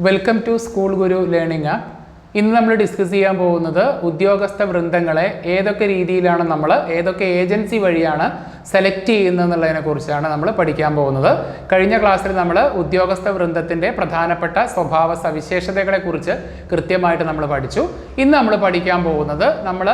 Welcome to school Guru learning app ഇന്ന് നമ്മൾ discuss ചെയ്യാൻ പോകുന്നത് ഉദ്യോഗസ്ഥ വൃന്ദങ്ങളെ ഏതൊക്കെ രീതിയിലാണ് നമ്മൾ ഏതൊക്കെ ഏജൻസി വഴിയാണ് സെലക്ട് ചെയ്യുന്നത് എന്നുള്ളതിനെ കുറിച്ചാണ് നമ്മൾ പഠിക്കാൻ പോകുന്നത്. കഴിഞ്ഞ ക്ലാസ്സിൽ നമ്മൾ ഉദ്യോഗസ്ഥ വൃന്ദത്തിന്റെ പ്രധാനപ്പെട്ട സ്വഭാവ സവിശേഷതകളെ കുറിച്ച് കൃത്യമായിട്ട് നമ്മൾ പഠിച്ചു. ഇന്ന് നമ്മൾ പഠിക്കാൻ പോകുന്നത് നമ്മൾ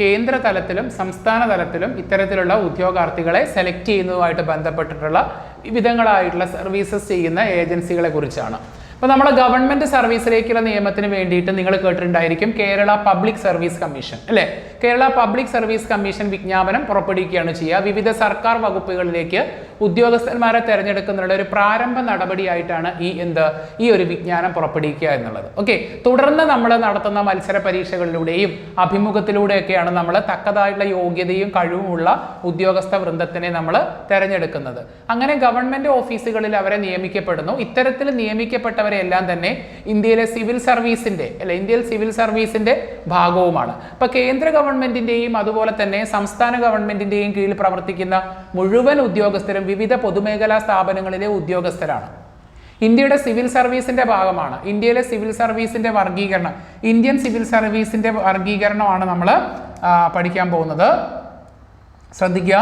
കേന്ദ്ര തലത്തിലും സംസ്ഥാന തലത്തിലും ഇത്തരത്തിലുള്ള ഉദ്യോഗാർത്ഥികളെ സെലക്ട് ചെയ്യുന്നതുമായിട്ട് ബന്ധപ്പെട്ടിട്ടുള്ള വിവിധങ്ങളായിട്ടുള്ള സർവീസസ് ചെയ്യുന്ന ഏജൻസികളെ കുറിച്ചാണ്. അപ്പോൾ നമ്മുടെ ഗവൺമെന്റ് സർവീസിലേക്കുള്ള നിയമത്തിന് വേണ്ടിയിട്ട് നിങ്ങൾ കേട്ടിട്ടുണ്ടായിരിക്കും കേരള പബ്ലിക് സർവീസ് കമ്മീഷൻ അല്ലേ? കേരള പബ്ലിക് സർവീസ് കമ്മീഷൻ വിജ്ഞാപനം പുറപ്പെടുവിക്കുകയാണ് ചെയ്യുക. വിവിധ സർക്കാർ വകുപ്പുകളിലേക്ക് ഉദ്യോഗസ്ഥന്മാരെ തിരഞ്ഞെടുക്കുന്നതിനുള്ള ഒരു പ്രാരംഭ നടപടിയായിട്ടാണ് ഈ എന്ത് ഈ ഒരു വിജ്ഞാനം പുറപ്പെടുവിക്കുക എന്നുള്ളത്. ഓക്കെ തുടർന്ന് നമ്മൾ നടത്തുന്ന മത്സര പരീക്ഷകളിലൂടെയും അഭിമുഖത്തിലൂടെയൊക്കെയാണ് നമ്മൾ തക്കതായിട്ടുള്ള യോഗ്യതയും കഴിവുമുള്ള ഉദ്യോഗസ്ഥ വൃന്ദത്തിനെ നമ്മൾ തിരഞ്ഞെടുക്കുന്നത്. അങ്ങനെ ഗവൺമെന്റ് ഓഫീസുകളിൽ അവരെ നിയമിക്കപ്പെടുന്നു. ഇത്തരത്തിൽ നിയമിക്കപ്പെട്ടവരെ എല്ലാം തന്നെ ഇന്ത്യയിലെ സിവിൽ സർവീസിന്റെ അല്ലെ ഇന്ത്യയിൽ സിവിൽ സർവീസിന്റെ ഭാഗവുമാണ്. ഇപ്പൊ കേന്ദ്ര ഗവൺമെന്റിന്റെയും അതുപോലെ തന്നെ സംസ്ഥാന ഗവൺമെന്റിന്റെയും കീഴിൽ പ്രവർത്തിക്കുന്ന മുഴുവൻ ഉദ്യോഗസ്ഥരും വിവിധ പൊതുമേഖലാ സ്ഥാപനങ്ങളിലെ ഉദ്യോഗസ്ഥരാണ്. ഇന്ത്യയുടെ സിവിൽ സർവീസിന്റെ ഭാഗമാണ്. ഇന്ത്യയിലെ സിവിൽ സർവീസിന്റെ വർഗീകരണം ഇന്ത്യൻ സിവിൽ സർവീസിന്റെ വർഗീകരണമാണ് നമ്മൾ പഠിക്കാൻ പോകുന്നത്. ശ്രദ്ധിക്കുക.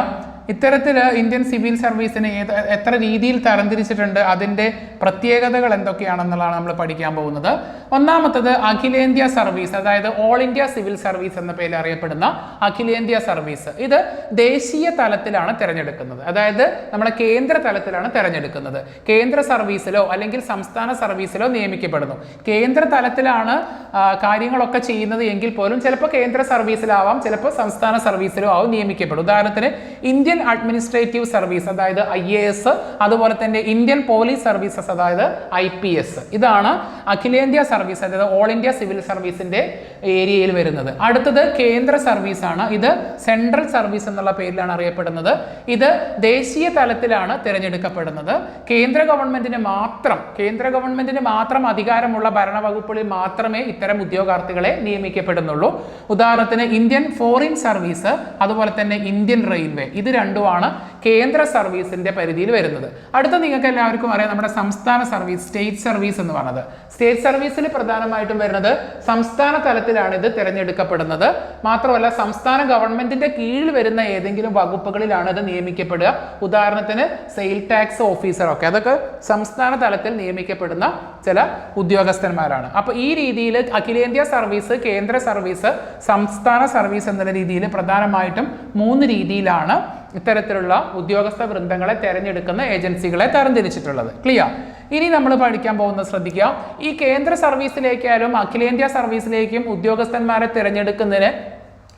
ഇത്തരത്തിൽ ഇന്ത്യൻ സിവിൽ സർവീസിനെ എത്ര രീതിയിൽ തരംതിരിച്ചിട്ടുണ്ട് അതിന്റെ പ്രത്യേകതകൾ എന്തൊക്കെയാണെന്നുള്ളതാണ് നമ്മൾ പഠിക്കാൻ പോകുന്നത്. ഒന്നാമത്തത് അഖിലേന്ത്യാ സർവീസ് അതായത് ഓൾ ഇന്ത്യ സിവിൽ സർവീസ് എന്ന പേരിൽ അറിയപ്പെടുന്ന അഖിലേന്ത്യാ സർവീസ്. ഇത് ദേശീയ തലത്തിലാണ് തിരഞ്ഞെടുക്കുന്നത്. അതായത് നമ്മുടെ കേന്ദ്ര തലത്തിലാണ് തിരഞ്ഞെടുക്കുന്നത്. കേന്ദ്ര സർവീസിലോ അല്ലെങ്കിൽ സംസ്ഥാന സർവീസിലോ നിയമിക്കപ്പെടുന്നു. കേന്ദ്ര തലത്തിലാണ് കാര്യങ്ങളൊക്കെ ചെയ്യുന്നത് എങ്കിൽ പോലും ചിലപ്പോൾ കേന്ദ്ര സർവീസിലാവാം ചിലപ്പോൾ സംസ്ഥാന സർവീസിലോ ആവും നിയമിക്കപ്പെടും. ഉദാഹരണത്തിന് അഡ്മിനിസ്ട്രേറ്റീവ് സർവീസ് അതായത് ഐ എ എസ് അതുപോലെ തന്നെ ഇന്ത്യൻ പോലീസ് സർവീസസ് അതായത് ഐ പി എസ്. ഇതാണ് അഖിലേന്ത്യാ സർവീസ് അതായത് ഓൾ ഇന്ത്യ സിവിൽ സർവീസിന്റെ ഏരിയയിൽ വരുന്നത്. അടുത്തത് കേന്ദ്ര സർവീസ് ആണ് ഇത് സെൻട്രൽ സർവീസ് എന്നുള്ള പേരിലാണ് അറിയപ്പെടുന്നത്. ഇത് ദേശീയ തലത്തിലാണ് തിരഞ്ഞെടുക്കപ്പെടുന്നത്. കേന്ദ്ര ഗവൺമെന്റിന് മാത്രം കേന്ദ്ര ഗവൺമെന്റിന് മാത്രം അധികാരമുള്ള ഭരണവകുപ്പുകളിൽ മാത്രമേ ഇത്തരം ഉദ്യോഗാർത്ഥികളെ നിയമിക്കപ്പെടുന്നുള്ളൂ. ഉദാഹരണത്തിന് ഇന്ത്യൻ ഫോറിൻ സർവീസ് അതുപോലെ തന്നെ ഇന്ത്യൻ റെയിൽവേ. ഇത് രണ്ടുമാണ് കേന്ദ്ര സർവീസിന്റെ പരിധിയിൽ വരുന്നത്. അടുത്ത നിങ്ങൾക്ക് എല്ലാവർക്കും അറിയാം നമ്മുടെ സംസ്ഥാന സർവീസ് സ്റ്റേറ്റ് സർവീസ് എന്ന് പറഞ്ഞത്. സ്റ്റേറ്റ് സർവീസിൽ പ്രധാനമായിട്ടും വരുന്നത് സംസ്ഥാന തലത്തിലാണ് ഇത് തിരഞ്ഞെടുക്കപ്പെടുന്നത്. മാത്രമല്ല സംസ്ഥാന ഗവൺമെന്റിന്റെ കീഴിൽ വരുന്ന ഏതെങ്കിലും വകുപ്പുകളിലാണ് ഇത് നിയമിക്കപ്പെടുക. ഉദാഹരണത്തിന് സെയിൽ ടാക്സ് ഓഫീസർ ഒക്കെ. അതൊക്കെ സംസ്ഥാന തലത്തിൽ നിയമിക്കപ്പെടുന്ന ചില ഉദ്യോഗസ്ഥന്മാരാണ്. അപ്പൊ ഈ രീതിയിൽ അഖിലേന്ത്യാ സർവീസ് കേന്ദ്ര സർവീസ് സംസ്ഥാന സർവീസ് എന്ന രീതിയിൽ പ്രധാനമായിട്ടും മൂന്ന് രീതിയിലാണ് ഇത്തരത്തിലുള്ള ഉദ്യോഗസ്ഥ വൃന്ദങ്ങളെ തിരഞ്ഞെടുക്കുന്ന ഏജൻസികളെ തരംതിരിച്ചിട്ടുള്ളത്. ക്ലിയർ ഇനി നമ്മൾ പഠിക്കാൻ പോകുന്നത് ശ്രദ്ധിക്കുക. ഈ കേന്ദ്ര സർവീസിലേക്കായാലും അഖിലേന്ത്യാ സർവീസിലേക്കും ഉദ്യോഗസ്ഥന്മാരെ തിരഞ്ഞെടുക്കുന്നതിന്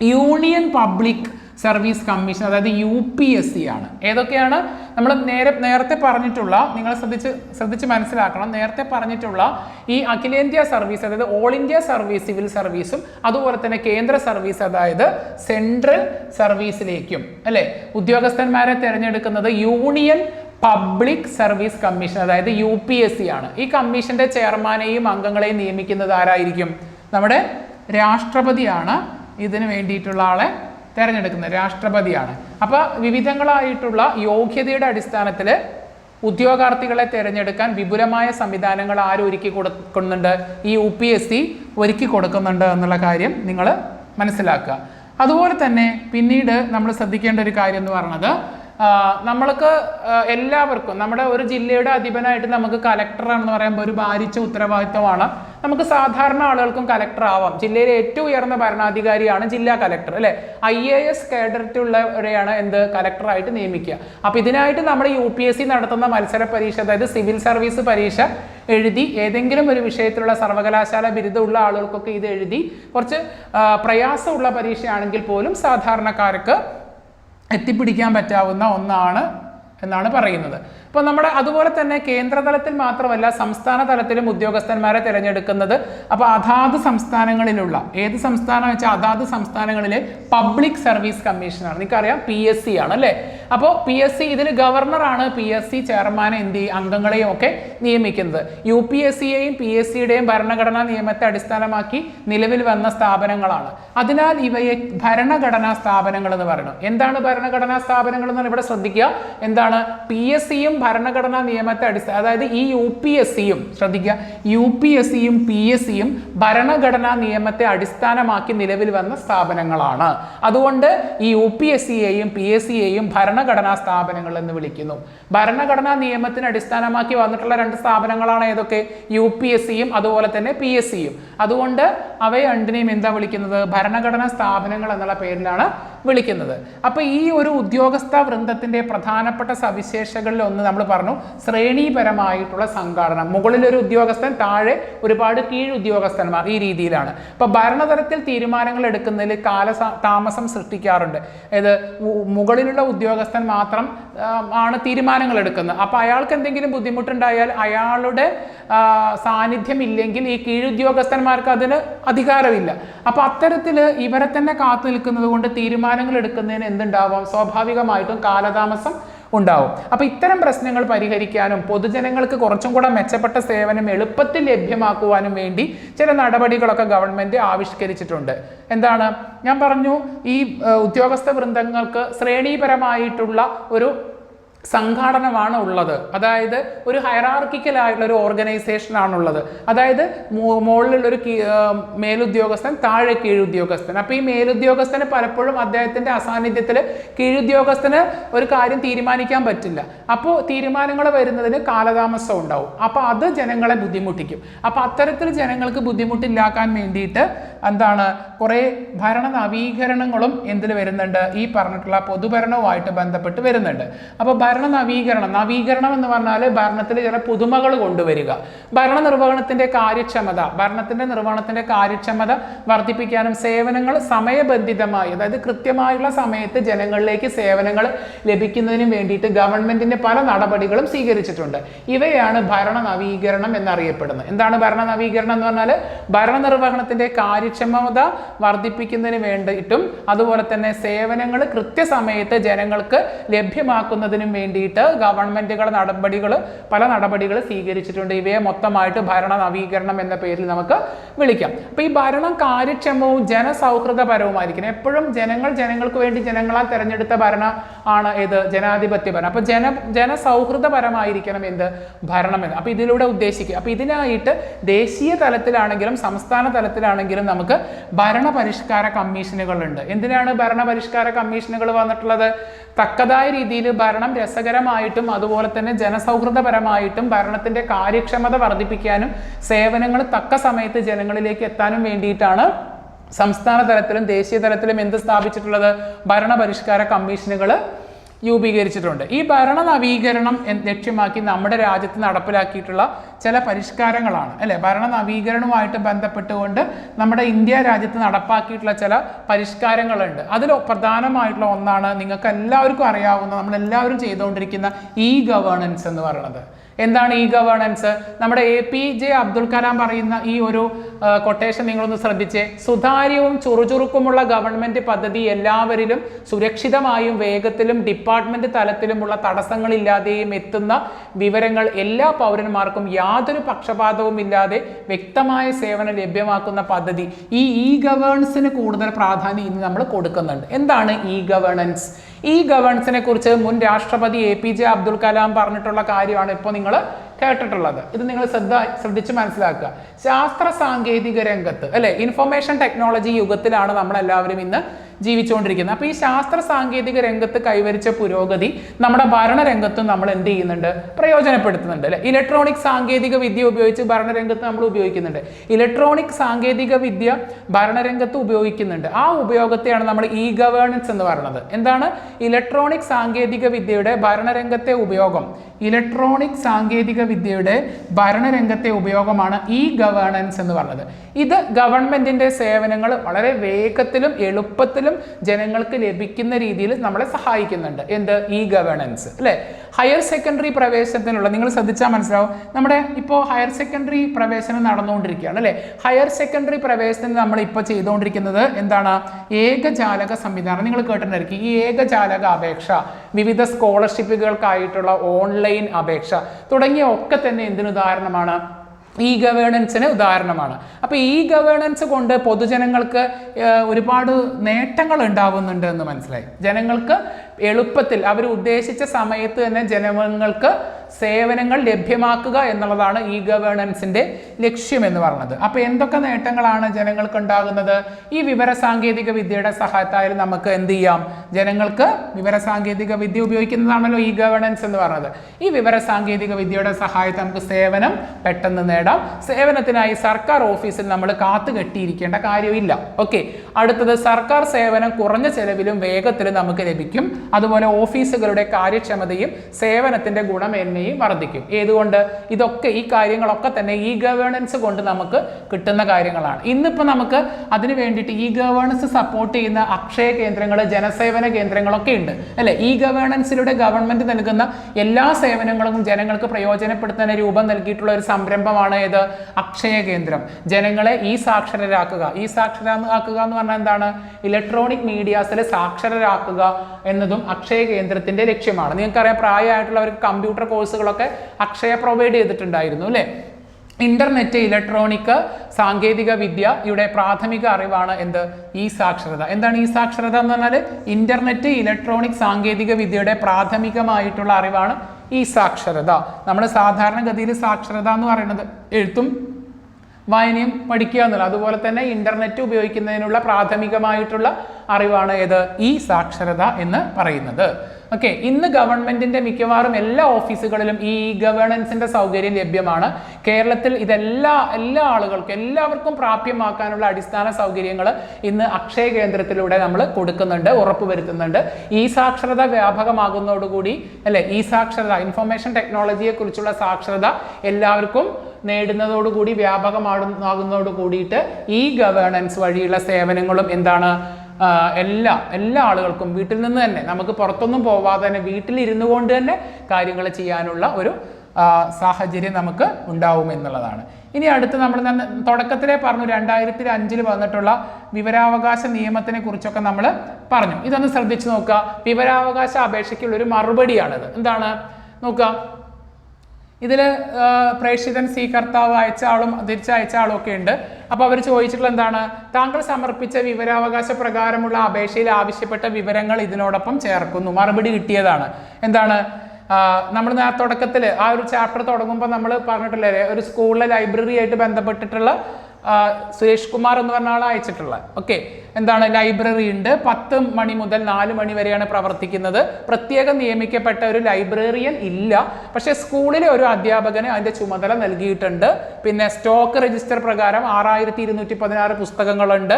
യൂണിയൻ പബ്ലിക് സർവീസ് കമ്മീഷൻ അതായത് യു പി എസ് സി ആണ്. ഏതൊക്കെയാണ്? നമ്മൾ നേരെ നേരത്തെ പറഞ്ഞിട്ടുള്ള നിങ്ങൾ ശ്രദ്ധിച്ച് ശ്രദ്ധിച്ച് മനസ്സിലാക്കണം. നേരത്തെ പറഞ്ഞിട്ടുള്ള ഈ അഖിലേന്ത്യാ സർവീസ് അതായത് ഓൾ ഇന്ത്യ സർവീസ് സിവിൽ സർവീസും അതുപോലെ തന്നെ കേന്ദ്ര സർവീസ് അതായത് സെൻട്രൽ സർവീസിലേക്കും അല്ലെ? ഉദ്യോഗസ്ഥന്മാരെ തിരഞ്ഞെടുക്കുന്നത് യൂണിയൻ പബ്ലിക് സർവീസ് കമ്മീഷൻ അതായത് യു പി എസ് സി ആണ്. ഈ കമ്മീഷന്റെ ചെയർമാനെയും അംഗങ്ങളെയും നിയമിക്കുന്നത് ആരായിരിക്കും? നമ്മുടെ രാഷ്ട്രപതിയാണ്. ഇതിന് വേണ്ടിയിട്ടുള്ള ആളെ തിരഞ്ഞെടുക്കുന്നത് രാഷ്ട്രപതിയാണ്. അപ്പോൾ വിവിധങ്ങളായിട്ടുള്ള യോഗ്യതയുടെ അടിസ്ഥാനത്തിൽ ഉദ്യോഗാർത്ഥികളെ തിരഞ്ഞെടുക്കാൻ വിപുലമായ സംവിധാനങ്ങൾ ആരൊരുക്കി കൊടുക്കുന്നുണ്ട്? ഈ യു പി എസ് സി ഒരുക്കി കൊടുക്കുന്നുണ്ട് എന്നുള്ള കാര്യം നിങ്ങൾ മനസ്സിലാക്കുക. അതുപോലെ തന്നെ പിന്നീട് നമ്മൾ ശ്രദ്ധിക്കേണ്ട ഒരു കാര്യം എന്ന് പറയുന്നത് നമ്മൾക്ക് എല്ലാവർക്കും നമ്മുടെ ഒരു ജില്ലയുടെ അധിപനായിട്ട് നമുക്ക് കലക്ടറാണെന്ന് പറയുമ്പോൾ ഒരു ഭാരിച്ച ഉത്തരവാദിത്വമാണ്. നമുക്ക് സാധാരണ ആളുകൾക്കും കലക്ടർ ആവാം ജില്ലയിലെ ഏറ്റവും ഉയർന്ന ഭരണാധികാരിയാണ് ജില്ലാ കലക്ടർ അല്ലെ? ഐ എ എസ് കേഡറ്റ് ഉള്ളവരെയാണ് എന്ത്? കലക്ടറായിട്ട് നിയമിക്കുക. അപ്പൊ ഇതിനായിട്ട് നമ്മുടെ യു പി എസ് സി നടത്തുന്ന മത്സര പരീക്ഷ അതായത് സിവിൽ സർവീസ് പരീക്ഷ എഴുതി ഏതെങ്കിലും ഒരു വിഷയത്തിലുള്ള സർവകലാശാല ബിരുദമുള്ള ആളുകൾക്കൊക്കെ ഇത് എഴുതി കുറച്ച് പ്രയാസമുള്ള പരീക്ഷയാണെങ്കിൽ പോലും സാധാരണക്കാർക്ക് എത്തിപ്പിടിക്കാൻ പറ്റാവുന്ന ഒന്നാണ് എന്നാണ് പറയുന്നത്. അപ്പോൾ നമ്മുടെ അതുപോലെ തന്നെ കേന്ദ്രതലത്തിൽ മാത്രമല്ല സംസ്ഥാന തലത്തിലും ഉദ്യോഗസ്ഥന്മാരെ തിരഞ്ഞെടുക്കുന്നത്. അപ്പോൾ അതാത് സംസ്ഥാനങ്ങളിലുള്ള ഏത് സംസ്ഥാനം വെച്ചാൽ അതാത് സംസ്ഥാനങ്ങളിലെ പബ്ലിക് സർവീസ് കമ്മീഷനാണ് നിങ്ങൾക്കറിയാം പി എസ് സി ആണ് അല്ലേ? അപ്പോൾ പി എസ് സി ഇതിന് ഗവർണറാണ് പി എസ് സി ചെയർമാനെ എന്ത് ചെയ്യും അംഗങ്ങളെയും ഒക്കെ നിയമിക്കുന്നത് യു പി എസ് സിയെയും പി എസ് സിയുടെയും ഭരണഘടനാ നിയമത്തെ അടിസ്ഥാനമാക്കി നിലവിൽ വന്ന സ്ഥാപനങ്ങളാണ് അതിനാൽ ഇവയെ ഭരണഘടനാ സ്ഥാപനങ്ങൾ എന്ന് പറയുന്നു എന്താണ് ഭരണഘടനാ സ്ഥാപനങ്ങൾ എന്ന് ഇവിടെ ശ്രദ്ധിക്കുക എന്താണ് പി എസ് സിയും ഭരണഘടനാ നിയമത്തെ അടിസ്ഥാന അതായത് ഈ യു പി എസ് സിയും ശ്രദ്ധിക്കുക യു പി എസ് സിയും പി എസ് സിയും ഭരണഘടനാ നിയമത്തെ അടിസ്ഥാനമാക്കി നിലവിൽ വന്ന സ്ഥാപനങ്ങളാണ് അതുകൊണ്ട് ഈ യു പി എസ് സിയെയും പി എസ് സിയെയും ഭരണഘടനാ സ്ഥാപനങ്ങൾ എന്ന് വിളിക്കുന്നു. ഭരണഘടനാ നിയമത്തിന് അടിസ്ഥാനമാക്കി വന്നിട്ടുള്ള രണ്ട് സ്ഥാപനങ്ങളാണ് ഏതൊക്കെ? യു പി എസ് സിയും അതുപോലെ തന്നെ പി എസ് സിയും അതുകൊണ്ട് അവയെ രണ്ടിനെയും എന്താ വിളിക്കുന്നത്? ഭരണഘടനാ സ്ഥാപനങ്ങൾ എന്നുള്ള പേരിലാണ് വിളിക്കുന്നത്. അപ്പൊ ഈ ഒരു ഉദ്യോഗസ്ഥ വൃന്ദത്തിന്റെ പ്രധാനപ്പെട്ട സവിശേഷകളിൽ ഒന്ന് നമ്മൾ പറഞ്ഞു ശ്രേണീപരമായിട്ടുള്ള സംഘാടന. മുകളിലൊരു ഉദ്യോഗസ്ഥൻ താഴെ ഒരുപാട് കീഴ് ഉദ്യോഗസ്ഥന്മാർ ഈ രീതിയിലാണ്. ഇപ്പൊ ഭരണതലത്തിൽ തീരുമാനങ്ങൾ എടുക്കുന്നതിൽ കാല താമസം സൃഷ്ടിക്കാറുണ്ട്. ഇത് മുകളിലുള്ള ഉദ്യോഗസ്ഥൻ മാത്രം ആണ് തീരുമാനങ്ങൾ എടുക്കുന്നത്. അപ്പൊ അയാൾക്ക് എന്തെങ്കിലും ബുദ്ധിമുട്ടുണ്ടായാൽ അയാളുടെ സാന്നിധ്യം ഇല്ലെങ്കിൽ ഈ കീഴുദ്യോഗസ്ഥന്മാർക്ക് അതിന് അധികാരമില്ല. അപ്പൊ അത്തരത്തിൽ ഇവരെ തന്നെ കാത്തു നിൽക്കുന്നത് കൊണ്ട് തീരുമാനങ്ങൾ എടുക്കുന്നതിന് എന്തുണ്ടാവാം? സ്വാഭാവികമായിട്ടും കാലതാമസം ഉണ്ടാവും. അപ്പോൾ ഇത്തരം പ്രശ്നങ്ങൾ പരിഹരിക്കാനും പൊതുജനങ്ങൾക്ക് കുറച്ചും കൂടെ മെച്ചപ്പെട്ട സേവനം എളുപ്പത്തിൽ ലഭ്യമാക്കുവാനും വേണ്ടി ചില നടപടികളൊക്കെ ഗവൺമെന്റ് ആവിഷ്കരിച്ചിട്ടുണ്ട്. എന്താണ്? ഞാൻ പറഞ്ഞു ഈ ഉദ്യോഗസ്ഥ വൃന്ദങ്ങൾക്ക് ശ്രേണീപരമായിട്ടുള്ള ഒരു സംഘാടനമാണ് ഉള്ളത്. അതായത് ഒരു ഹയറാർക്കിക്കൽ ആയിട്ടുള്ള ഒരു ഓർഗനൈസേഷൻ ആണുള്ളത്. അതായത് മുകളിലുള്ളൊരു മേലുദ്യോഗസ്ഥൻ താഴെ കീഴുദ്യോഗസ്ഥൻ. അപ്പോൾ ഈ മേലുദ്യോഗസ്ഥന് പലപ്പോഴും അദ്ദേഹത്തിന്റെ അസാന്നിധ്യത്തിൽ കീഴുദ്യോഗസ്ഥന് ഒരു കാര്യം തീരുമാനിക്കാൻ പറ്റില്ല. അപ്പോൾ തീരുമാനങ്ങൾ വരുന്നതിന് കാലതാമസം ഉണ്ടാവും. അപ്പോൾ അത് ജനങ്ങളെ ബുദ്ധിമുട്ടിക്കും. അപ്പോൾ അത്തരത്തിൽ ജനങ്ങൾക്ക് ബുദ്ധിമുട്ടില്ലാക്കാൻ വേണ്ടിയിട്ട് എന്താണ് കുറേ ഭരണ നവീകരണങ്ങളും എന്തിൽ വരുന്നുണ്ട്? ഈ പറഞ്ഞിട്ടുള്ള പൊതുഭരണവുമായിട്ട് ബന്ധപ്പെട്ട് വരുന്നുണ്ട്. അപ്പോൾ ഭരണ നവീകരണം. നവീകരണം എന്ന് പറഞ്ഞാൽ ഭരണത്തിൽ ചില പുതുമകൾ കൊണ്ടുവരിക. ഭരണ നിർവഹണത്തിന്റെ കാര്യക്ഷമത ഭരണത്തിന്റെ നിർവഹണത്തിന്റെ കാര്യക്ഷമത വർദ്ധിപ്പിക്കാനും സേവനങ്ങൾ സമയബന്ധിതമായി അതായത് കൃത്യമായുള്ള സമയത്ത് ജനങ്ങളിലേക്ക് സേവനങ്ങൾ ലഭിക്കുന്നതിനും വേണ്ടിയിട്ട് ഗവൺമെന്റിന്റെ പല നടപടികളും സ്വീകരിച്ചിട്ടുണ്ട്. ഇവയാണ് ഭരണ നവീകരണം എന്നറിയപ്പെടുന്നത്. എന്താണ് ഭരണ നവീകരണം എന്ന് പറഞ്ഞാൽ ഭരണ നിർവഹണത്തിന്റെ കാര്യക്ഷമത വർദ്ധിപ്പിക്കുന്നതിന് വേണ്ടിയിട്ടും അതുപോലെ തന്നെ സേവനങ്ങൾ കൃത്യസമയത്ത് ജനങ്ങൾക്ക് ലഭ്യമാക്കുന്നതിനും വേണ്ടിയിട്ട് ഗവൺമെന്റുകൾ നടപടികൾ പല നടപടികൾ സ്വീകരിച്ചിട്ടുണ്ട്. ഇവയെ മൊത്തമായിട്ട് ഭരണ നവീകരണം എന്ന പേരിൽ നമുക്ക് വിളിക്കാം. അപ്പൊ ഈ ഭരണം കാര്യക്ഷമവും ജനസൗഹൃദപരവുമായിരിക്കണം. എപ്പോഴും ജനങ്ങൾ ജനങ്ങൾക്ക് വേണ്ടി ജനങ്ങളാൽ തെരഞ്ഞെടുത്ത ഭരണ ആണ് ഏത്? ജനാധിപത്യ ഭരണം. അപ്പൊ ജന ജനസൗഹൃദപരമായിരിക്കണം എന്ത്? ഭരണം എന്ന്. അപ്പൊ ഇതിലൂടെ ഉദ്ദേശിക്കുക. അപ്പൊ ഇതിനായിട്ട് ദേശീയ തലത്തിലാണെങ്കിലും സംസ്ഥാന തലത്തിലാണെങ്കിലും നമുക്ക് ഭരണ പരിഷ്കാര കമ്മീഷനുകളുണ്ട് എന്തിനാണ് ഭരണ പരിഷ്കാര കമ്മീഷനുകൾ വന്നിട്ടുള്ളത്? തക്കതായ രീതിയിൽ ഭരണം രസകരമായിട്ടും അതുപോലെ തന്നെ ജനസൗഹൃദപരമായിട്ടും ഭരണത്തിന്റെ കാര്യക്ഷമത വർദ്ധിപ്പിക്കാനും സേവനങ്ങൾ തക്ക സമയത്ത് ജനങ്ങളിലേക്ക് എത്താനും വേണ്ടിയിട്ടാണ് സംസ്ഥാന തലത്തിലും ദേശീയ തലത്തിലും എന്ത് സ്ഥാപിച്ചിട്ടുള്ളത്? ഭരണപരിഷ്കാര കമ്മീഷനുകൾ രൂപീകരിച്ചിട്ടുണ്ട്. ഈ ഭരണ നവീകരണം ലക്ഷ്യമാക്കി നമ്മുടെ രാജ്യത്ത് നടപ്പിലാക്കിയിട്ടുള്ള ചില പരിഷ്കാരങ്ങളാണ്. അല്ലെ? ഭരണ നവീകരണവുമായിട്ട് ബന്ധപ്പെട്ടുകൊണ്ട് നമ്മുടെ ഇന്ത്യ രാജ്യത്ത് നടപ്പാക്കിയിട്ടുള്ള ചില പരിഷ്കാരങ്ങളുണ്ട്. അതിൽ പ്രധാനമായിട്ടുള്ള ഒന്നാണ് നിങ്ങൾക്ക് എല്ലാവർക്കും അറിയാവുന്ന നമ്മളെല്ലാവരും ചെയ്തുകൊണ്ടിരിക്കുന്ന ഇ ഗവേണൻസ് എന്ന് പറയുന്നത്. എന്താണ് ഈ ഗവേണൻസ് നമ്മുടെ A P J Abdul Kalam പറയുന്ന ഈ ഒരു കൊട്ടേഷൻ നിങ്ങളൊന്ന് ശ്രദ്ധിച്ചേ. സുതാര്യവും ചുറുചുറുക്കുമുള്ള ഗവൺമെന്റ് പദ്ധതി എല്ലാവരിലും സുരക്ഷിതമായും വേഗത്തിലും ഡിപ്പാർട്ട്മെന്റ് തലത്തിലുമുള്ള തടസ്സങ്ങളില്ലാതെയും എത്തുന്ന വിവരങ്ങൾ എല്ലാ പൗരന്മാർക്കും യാതൊരു പക്ഷപാതവും ഇല്ലാതെ വ്യക്തമായ സേവനം ലഭ്യമാക്കുന്ന പദ്ധതി. ഈ ഇ ഗവേണൻസിന് കൂടുതൽ പ്രാധാന്യം ഇന്ന് നമ്മൾ കൊടുക്കുന്നുണ്ട്. എന്താണ് ഇ ഗവേണൻസ് ഈ ഗവേണൻസിനെ കുറിച്ച് മുൻ രാഷ്ട്രപതി A P J Abdul Kalam പറഞ്ഞിട്ടുള്ള കാര്യമാണ് ഇപ്പോൾ നിങ്ങൾ കേട്ടിട്ടുള്ളത്. ഇത് നിങ്ങൾ ശ്രദ്ധ ശ്രദ്ധിച്ച് മനസ്സിലാക്കുക. ശാസ്ത്ര സാങ്കേതിക രംഗത്ത് അല്ലെ? ഇൻഫർമേഷൻ ടെക്നോളജി യുഗത്തിലാണ് നമ്മളെല്ലാവരും ഇന്ന് ജീവിച്ചുകൊണ്ടിരിക്കുന്നത്. അപ്പോൾ ഈ ശാസ്ത്ര സാങ്കേതിക രംഗത്ത് കൈവരിച്ച പുരോഗതി നമ്മുടെ ഭരണരംഗത്തും നമ്മൾ എന്ത് ചെയ്യുന്നുണ്ട്? പ്രയോജനപ്പെടുത്തുന്നുണ്ട് അല്ലെ? ഇലക്ട്രോണിക് സാങ്കേതിക വിദ്യ ഉപയോഗിച്ച് ഭരണരംഗത്ത് നമ്മൾ ഉപയോഗിക്കുന്നുണ്ട്. ഇലക്ട്രോണിക് സാങ്കേതിക വിദ്യ ഭരണരംഗത്ത് ഉപയോഗിക്കുന്നുണ്ട്. ആ ഉപയോഗത്തെയാണ് നമ്മൾ ഇ ഗവേണൻസ് എന്ന് പറയുന്നത്. എന്താണ്? ഇലക്ട്രോണിക് സാങ്കേതിക വിദ്യയുടെ ഭരണരംഗത്തെ ഉപയോഗം. ഇലക്ട്രോണിക് സാങ്കേതിക വിദ്യയുടെ ഭരണരംഗത്തെ ഉപയോഗമാണ് ഇ ഗവേണൻസ് എന്ന് പറഞ്ഞത് ഇത് ഗവൺമെന്റിന്റെ സേവനങ്ങൾ വളരെ വേഗത്തിലും എളുപ്പത്തിലും എളുപ്പത്തിലും ജനങ്ങൾക്ക് ലഭിക്കുന്ന രീതിയിൽ നമ്മളെ സഹായിക്കുന്നുണ്ട്. എന്ത്? ഇ ഗവേണൻസ് അല്ലേ? ഹയർ സെക്കൻഡറി പ്രവേശനത്തിനുള്ള നിങ്ങൾ ശ്രദ്ധിച്ചാൽ മനസ്സിലാവും. നമ്മുടെ ഇപ്പോൾ ഹയർ സെക്കൻഡറി പ്രവേശനം നടന്നുകൊണ്ടിരിക്കുകയാണ് അല്ലേ? ഹയർ സെക്കൻഡറി പ്രവേശനം നമ്മൾ ഇപ്പോൾ ചെയ്തുകൊണ്ടിരിക്കുന്നത് എന്താണ്? ഏകജാലക സംവിധാനം. നിങ്ങൾ കേട്ടിട്ടുണ്ടായിരിക്കും. ഈ ഏകജാലക അപേക്ഷ വിവിധ സ്കോളർഷിപ്പുകൾക്കായിട്ടുള്ള ഓൺലൈൻ അപേക്ഷ തുടങ്ങിയ ഒക്കെ തന്നെ എന്തിനു ഉദാഹരണമാണ്? ഇ ഗവേണൻസിന് ഉദാഹരണമാണ്. അപ്പോൾ ഈ ഗവേണൻസ് കൊണ്ട് പൊതുജനങ്ങൾക്ക് ഒരുപാട് നേട്ടങ്ങൾ ഉണ്ടാവുന്നുണ്ട് എന്ന് മനസ്സിലായി. ജനങ്ങൾക്ക് എളുപ്പത്തിൽ അവർ ഉദ്ദേശിച്ച സമയത്ത് തന്നെ ജനങ്ങൾക്ക് സേവനങ്ങൾ ലഭ്യമാക്കുക എന്നുള്ളതാണ് ഈ ഗവേണൻസിന്റെ ലക്ഷ്യം എന്ന് പറയുന്നത് അപ്പോൾ എന്തൊക്കെ നേട്ടങ്ങളാണ് ജനങ്ങൾക്ക് ഉണ്ടാകുന്നത് ഈ വിവര സാങ്കേതിക വിദ്യയുടെ സഹായത്താൽ നമുക്ക് എന്ത് ചെയ്യാം? ജനങ്ങൾക്ക് വിവര സാങ്കേതിക വിദ്യ ഉപയോഗിക്കുന്നതാണല്ലോ ഈ ഗവേണൻസ് എന്ന് പറയുന്നത് ഈ വിവര സാങ്കേതിക വിദ്യയുടെ സഹായത്തിൽ നമുക്ക് സേവനം പെട്ടെന്ന് നേടാം. സേവനത്തിനായി സർക്കാർ ഓഫീസിൽ നമ്മൾ കാത്തു കെട്ടിയിരിക്കേണ്ട കാര്യമില്ല. ഓക്കെ. അടുത്തത് സർക്കാർ സേവനം കുറഞ്ഞ ചെലവിലും വേഗത്തിലും നമുക്ക് ലഭിക്കും. അതുപോലെ ഓഫീസുകളുടെ കാര്യക്ഷമതയും സേവനത്തിന്റെ ഗുണമേന്മയും വർദ്ധിക്കും. ഏതുകൊണ്ട്? ഇതൊക്കെ ഈ കാര്യങ്ങളൊക്കെ തന്നെ ഇ ഗവേണൻസ് കൊണ്ട് നമുക്ക് കിട്ടുന്ന കാര്യങ്ങളാണ്. ഇന്നിപ്പോൾ നമുക്ക് അതിന് വേണ്ടിയിട്ട് ഇ ഗവേണൻസ് സപ്പോർട്ട് ചെയ്യുന്ന അക്ഷയ കേന്ദ്രങ്ങൾ ജനസേവന കേന്ദ്രങ്ങളൊക്കെ ഉണ്ട്. അല്ലെ? ഇ ഗവേണൻസിലൂടെ ഗവൺമെന്റ് നൽകുന്ന എല്ലാ സേവനങ്ങളും ജനങ്ങൾക്ക് പ്രയോജനപ്പെടുത്തുന്ന രൂപം നൽകിയിട്ടുള്ള ഒരു സംരംഭമാണ് ഏത്? അക്ഷയ കേന്ദ്രം. ജനങ്ങളെ ഈ സാക്ഷരരാക്കുക. ഈ സാക്ഷരരാക്കുക എന്ന് പറഞ്ഞാൽ എന്താണ്? ഇലക്ട്രോണിക് മീഡിയാസിൽ സാക്ഷരരാക്കുക എന്നതും അക്ഷയ കേന്ദ്രത്തിന്റെ ലക്ഷ്യമാണ്. നിങ്ങൾക്കറിയാം പ്രായമായിട്ടുള്ളവർക്ക് കമ്പ്യൂട്ടർ കോഴ്സുകളൊക്കെ അക്ഷയ പ്രൊവൈഡ് ചെയ്തിട്ടുണ്ടായിരുന്നു അല്ലേ? ഇന്റർനെറ്റ് ഇലക്ട്രോണിക് സാങ്കേതിക വിദ്യയുടെ പ്രാഥമിക അറിവാണ് എന്ത്? ഈ സാക്ഷരത. എന്താണ് ഈ സാക്ഷരത എന്ന് പറഞ്ഞാൽ ഇന്റർനെറ്റ് ഇലക്ട്രോണിക് സാങ്കേതിക വിദ്യയുടെ പ്രാഥമികമായിട്ടുള്ള അറിവാണ് ഈ സാക്ഷരത. നമ്മൾ സാധാരണഗതിയിൽ സാക്ഷരത എന്ന് പറയുന്നത് എഴുത്തും വായനയും പഠിക്കുക എന്നുള്ളത്. അതുപോലെ തന്നെ ഇന്റർനെറ്റ് ഉപയോഗിക്കുന്നതിനുള്ള പ്രാഥമികമായിട്ടുള്ള അറിവാണ് ഏത്? ഈ സാക്ഷരത എന്ന് പറയുന്നത്. ഓക്കെ ഇന്ന് ഗവൺമെന്റിന്റെ മിക്കവാറും എല്ലാ ഓഫീസുകളിലും ഈ ഗവേണൻസിന്റെ സൗകര്യം ലഭ്യമാണ്. കേരളത്തിൽ ഇതെല്ലാ എല്ലാ ആളുകൾക്കും എല്ലാവർക്കും പ്രാപ്യമാക്കാനുള്ള അടിസ്ഥാന സൗകര്യങ്ങൾ ഇന്ന് അക്ഷയ കേന്ദ്രത്തിലൂടെ നമ്മൾ കൊടുക്കുന്നുണ്ട് ഉറപ്പുവരുത്തുന്നുണ്ട്. ഈ സാക്ഷരത വ്യാപകമാകുന്നതോടുകൂടി അല്ലെ? ഈ സാക്ഷരത ഇൻഫർമേഷൻ ടെക്നോളജിയെ കുറിച്ചുള്ള സാക്ഷരത എല്ലാവർക്കും നേടുന്നതോടുകൂടി വ്യാപകമാകുന്നതോട് കൂടിയിട്ട് ഈ ഗവേണൻസ് വഴിയുള്ള സേവനങ്ങളും എന്താണ് എല്ലാ എല്ലാ ആളുകൾക്കും വീട്ടിൽ നിന്ന് തന്നെ നമുക്ക് പുറത്തൊന്നും പോവാതെ തന്നെ വീട്ടിലിരുന്നു കൊണ്ട് തന്നെ കാര്യങ്ങൾ ചെയ്യാനുള്ള ഒരു സാഹചര്യം നമുക്ക് ഉണ്ടാവും എന്നുള്ളതാണ്. ഇനി അടുത്ത് നമ്മൾ തുടക്കത്തിലെ പറഞ്ഞു രണ്ടായിരത്തി അഞ്ചിൽ വന്നിട്ടുള്ള വിവരാവകാശ നിയമത്തിനെ കുറിച്ചൊക്കെ നമ്മൾ പറഞ്ഞു. ഇതൊന്ന് ശ്രദ്ധിച്ചു നോക്കുക. വിവരാവകാശ അപേക്ഷയ്ക്കുള്ള ഒരു മറുപടിയാണിത്. എന്താണ്? നോക്കുക. ഇതിൽ പ്രേക്ഷിതൻ സ്വീകർത്താവ് അയച്ച ആളും തിരിച്ചയച്ച ആളും ഒക്കെ ഉണ്ട്. അപ്പോൾ അവർ ചോദിച്ചിട്ടുള്ള എന്താണ്? താങ്കൾ സമർപ്പിച്ച വിവരാവകാശ പ്രകാരമുള്ള അപേക്ഷയിൽ ആവശ്യപ്പെട്ട വിവരങ്ങൾ ഇതിനോടൊപ്പം ചേർക്കുന്നു. മറുപടി കിട്ടിയതാണ്. എന്താണ്? നമ്മൾ തുടക്കത്തിൽ ആ ഒരു ചാപ്റ്റർ തുടങ്ങുമ്പോൾ നമ്മൾ പറഞ്ഞിട്ടില്ലേ ഒരു സ്കൂളിലെ ലൈബ്രറി ആയിട്ട് ബന്ധപ്പെട്ടിട്ടുള്ള സുരേഷ് കുമാർ എന്ന് പറഞ്ഞ ആളെ അയച്ചിട്ടുള്ളത്. ഓക്കെ എന്താണ്? ലൈബ്രറി ഉണ്ട്. പത്ത് മണി മുതൽ നാല് മണി വരെയാണ് പ്രവർത്തിക്കുന്നത്. പ്രത്യേകം നിയമിക്കപ്പെട്ട ഒരു ലൈബ്രറിയൻ ഇല്ല. പക്ഷേ സ്കൂളിലെ ഒരു അധ്യാപകന് അതിന്റെ ചുമതല നൽകിയിട്ടുണ്ട്. പിന്നെ സ്റ്റോക്ക് രജിസ്റ്റർ പ്രകാരം ആറായിരത്തി ഇരുന്നൂറ്റി പതിനാറ് പുസ്തകങ്ങളുണ്ട്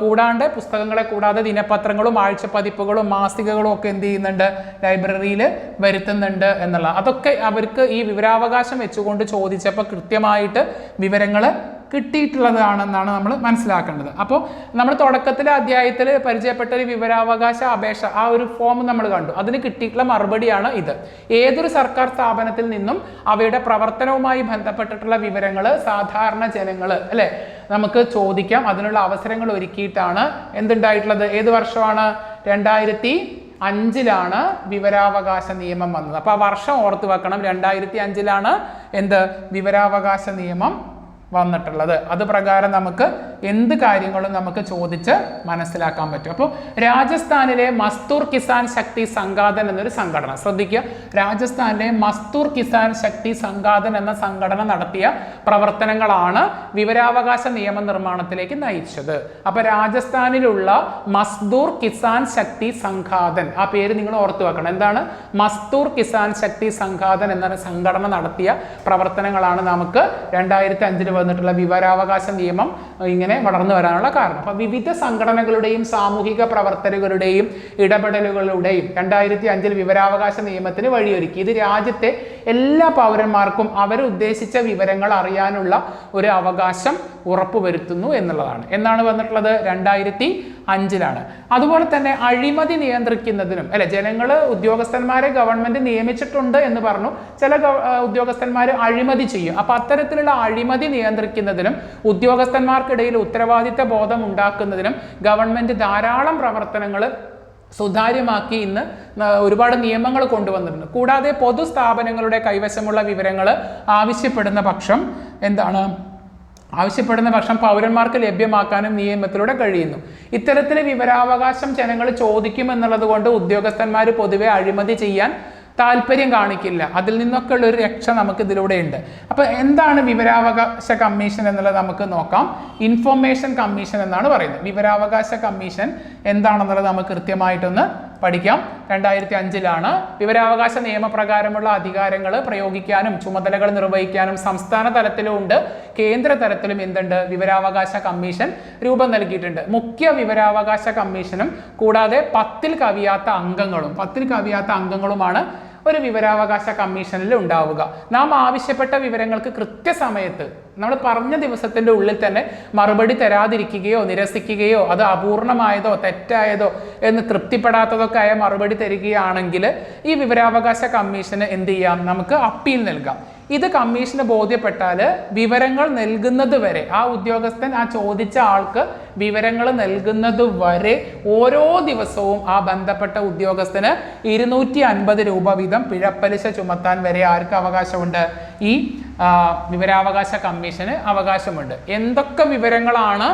കൂടാണ്ട് പുസ്തകങ്ങളെ കൂടാതെ ദിനപത്രങ്ങളും ആഴ്ചപ്പതിപ്പുകളും മാസികകളും ഒക്കെ എന്ത് ചെയ്യുന്നുണ്ട്? ലൈബ്രറിയിൽ വരുത്തുന്നുണ്ട് എന്നുള്ള അതൊക്കെ അവർക്ക് ഈ വിവരാവകാശം വെച്ചുകൊണ്ട് ചോദിച്ചപ്പോൾ കൃത്യമായിട്ട് വിവരങ്ങൾ കിട്ടിയിട്ടുള്ളതാണെന്നാണ് നമ്മൾ മനസ്സിലാക്കേണ്ടത്. അപ്പോൾ നമ്മൾ തുടക്കത്തിലെ അധ്യായത്തിൽ പരിചയപ്പെട്ട ഒരു വിവരാവകാശ അപേക്ഷ ആ ഒരു ഫോം നമ്മൾ കണ്ടു. അതിന് കിട്ടിയിട്ടുള്ള മറുപടിയാണ് ഇത്. ഏതൊരു സർക്കാർ സ്ഥാപനത്തിൽ നിന്നും അവയുടെ പ്രവർത്തനവുമായി ബന്ധപ്പെട്ടിട്ടുള്ള വിവരങ്ങൾ സാധാരണ ജനങ്ങൾ അല്ലെ? നമുക്ക് ചോദിക്കാം. അതിനുള്ള അവസരങ്ങൾ ഒരുക്കിയിട്ടാണ് എന്തുണ്ടായിട്ടുള്ളത്. ഏത് വർഷമാണ്? രണ്ടായിരത്തി അഞ്ചിലാണ് വിവരാവകാശ നിയമം വന്നത്. അപ്പോൾ ആ വർഷം ഓർത്തു വെക്കണം. രണ്ടായിരത്തി അഞ്ചിലാണ് എന്ത്? വിവരാവകാശ നിയമം വന്നിട്ടുള്ളത്. അത് പ്രകാരം നമുക്ക് എന്ത് കാര്യങ്ങളും നമുക്ക് ചോദിച്ച് മനസ്സിലാക്കാൻ പറ്റും. അപ്പോൾ രാജസ്ഥാനിലെ മസ്തൂർ കിസാൻ ശക്തി സംഘാതൻ എന്നൊരു സംഘടന. ശ്രദ്ധിക്കുക. രാജസ്ഥാനിലെ മസ്തൂർ കിസാൻ ശക്തി സംഘാതൻ എന്ന സംഘടന നടത്തിയ പ്രവർത്തനങ്ങളാണ് വിവരാവകാശ നിയമനിർമ്മാണത്തിലേക്ക് നയിച്ചത്. അപ്പോൾ രാജസ്ഥാനിലുള്ള മസ്ദൂർ കിസാൻ ശക്തി സംഘാതൻ. ആ പേര് നിങ്ങൾ ഓർത്തു വെക്കണം. എന്താണ്? മസ്തൂർ കിസാൻ ശക്തി സംഘാതൻ എന്ന സംഘടന നടത്തിയ പ്രവർത്തനങ്ങളാണ് നമുക്ക് രണ്ടായിരത്തി അഞ്ചിൽ വന്നിട്ടുള്ള വിവരാവകാശ നിയമം ഏർ, ഇങ്ങനെ വളർന്നു വരാനുള്ള കാരണം. അപ്പം വിവിധ സംഘടനകളുടെയും സാമൂഹിക പ്രവർത്തകരുടെയും ഇടപെടലുകളുടെയും രണ്ടായിരത്തി അഞ്ചിൽ വിവരാവകാശ നിയമത്തിന് വഴിയൊരുക്കി. ഇത് രാജ്യത്തെ എല്ലാ പൗരന്മാർക്കും അവരുദ്ദേശിച്ച വിവരങ്ങൾ അറിയാനുള്ള ഒരു അവകാശം ഉറപ്പുവരുത്തുന്നു എന്നുള്ളതാണ്. എന്നാണ് വന്നിട്ടുള്ളത്? രണ്ടായിരത്തി അഞ്ചിലാണ്. അതുപോലെ തന്നെ അഴിമതി നിയന്ത്രിക്കുന്നതിനും അല്ലെ ജനങ്ങൾ ഉദ്യോഗസ്ഥന്മാരെ ഗവൺമെന്റ് നിയമിച്ചിട്ടുണ്ട് എന്ന് പറഞ്ഞു ചില ഉദ്യോഗസ്ഥന്മാർ അഴിമതി ചെയ്യും. അപ്പൊ അത്തരത്തിലുള്ള അഴിമതി നിയന്ത്രിക്കുന്നതിനും ഉദ്യോഗസ്ഥന്മാർക്കിടയിൽ ഉത്തരവാദിത്ത ബോധം ഉണ്ടാക്കുന്നതിനും ഗവൺമെന്റ് ധാരാളം പ്രവർത്തനങ്ങൾ സുതാര്യമാക്കി ഇന്ന് ഒരുപാട് നിയമങ്ങൾ കൊണ്ടുവന്നിട്ടുണ്ട്. കൂടാതെ പൊതുസ്ഥാപനങ്ങളുടെ കൈവശമുള്ള വിവരങ്ങൾ ആവശ്യപ്പെടുന്ന പക്ഷം എന്താണ്? ആവശ്യപ്പെടുന്ന പക്ഷം പൗരന്മാർക്ക് ലഭ്യമാക്കാനും നിയമത്തിലൂടെ കഴിയുന്നു. ഇത്തരത്തിൽ വിവരാവകാശം ജനങ്ങൾ ചോദിക്കുമെന്നുള്ളത് കൊണ്ട് ഉദ്യോഗസ്ഥന്മാർ പൊതുവെ അഴിമതി ചെയ്യാൻ താല്പര്യം കാണിക്കില്ല. അതിൽ നിന്നൊക്കെ ഉള്ള ഒരു രക്ഷ നമുക്ക് ഇതിലൂടെ ഉണ്ട് അപ്പൊ എന്താണ് വിവരാവകാശ കമ്മീഷൻ എന്നുള്ളത് നമുക്ക് നോക്കാം. ഇൻഫോർമേഷൻ കമ്മീഷൻ എന്നാണ് പറയുന്നത്. വിവരാവകാശ കമ്മീഷൻ എന്താണെന്നുള്ളത് നമുക്ക് കൃത്യമായിട്ടൊന്ന് പഠിക്കാം. രണ്ടായിരത്തി അഞ്ചിലാണ് വിവരാവകാശ നിയമപ്രകാരമുള്ള അധികാരങ്ങൾ പ്രയോഗിക്കാനും ചുമതലകൾ നിർവഹിക്കാനും സംസ്ഥാന തലത്തിലും ഉണ്ട്. കേന്ദ്ര തലത്തിലും എന്തുണ്ട്? വിവരാവകാശ കമ്മീഷൻ രൂപം നൽകിയിട്ടുണ്ട്. മുഖ്യ വിവരാവകാശ കമ്മീഷനും കൂടാതെ പത്തിൽ കവിയാത്ത അംഗങ്ങളും പത്തിൽ കവിയാത്ത അംഗങ്ങളുമാണ് ഒരു വിവരാവകാശ കമ്മീഷനിൽ ഉണ്ടാവുക. നാം ആവശ്യപ്പെട്ട വിവരങ്ങൾക്ക് കൃത്യസമയത്ത് നമ്മൾ പറഞ്ഞ ദിവസത്തിന്റെ ഉള്ളിൽ തന്നെ മറുപടി തരാതിരിക്കുകയോ നിരസിക്കുകയോ അത് അപൂർണമായതോ തെറ്റായതോ എന്ന് തൃപ്തിപ്പെടാത്തതൊക്കെ ആയ മറുപടി തരികയാണെങ്കിൽ ഈ വിവരാവകാശ കമ്മീഷന് എന്ത് ചെയ്യാം? നമുക്ക് അപ്പീൽ നൽകാം. ഇത് കമ്മീഷന് ബോധ്യപ്പെട്ടാൽ വിവരങ്ങൾ നൽകുന്നത് വരെ ആ ഉദ്യോഗസ്ഥൻ ആ ചോദിച്ച ആൾക്ക് വിവരങ്ങൾ നൽകുന്നത് വരെ ഓരോ ദിവസവും ആ ബന്ധപ്പെട്ട ഉദ്യോഗസ്ഥന് ഇരുന്നൂറ്റി അൻപത് രൂപ വീതം പിഴപ്പലിശ ചുമത്താൻ വരെ ആർക്ക് അവകാശമുണ്ട്? ഈ വിവരാവകാശ കമ്മീഷന് അവകാശമുണ്ട്. എന്തൊക്കെ വിവരങ്ങളാണ്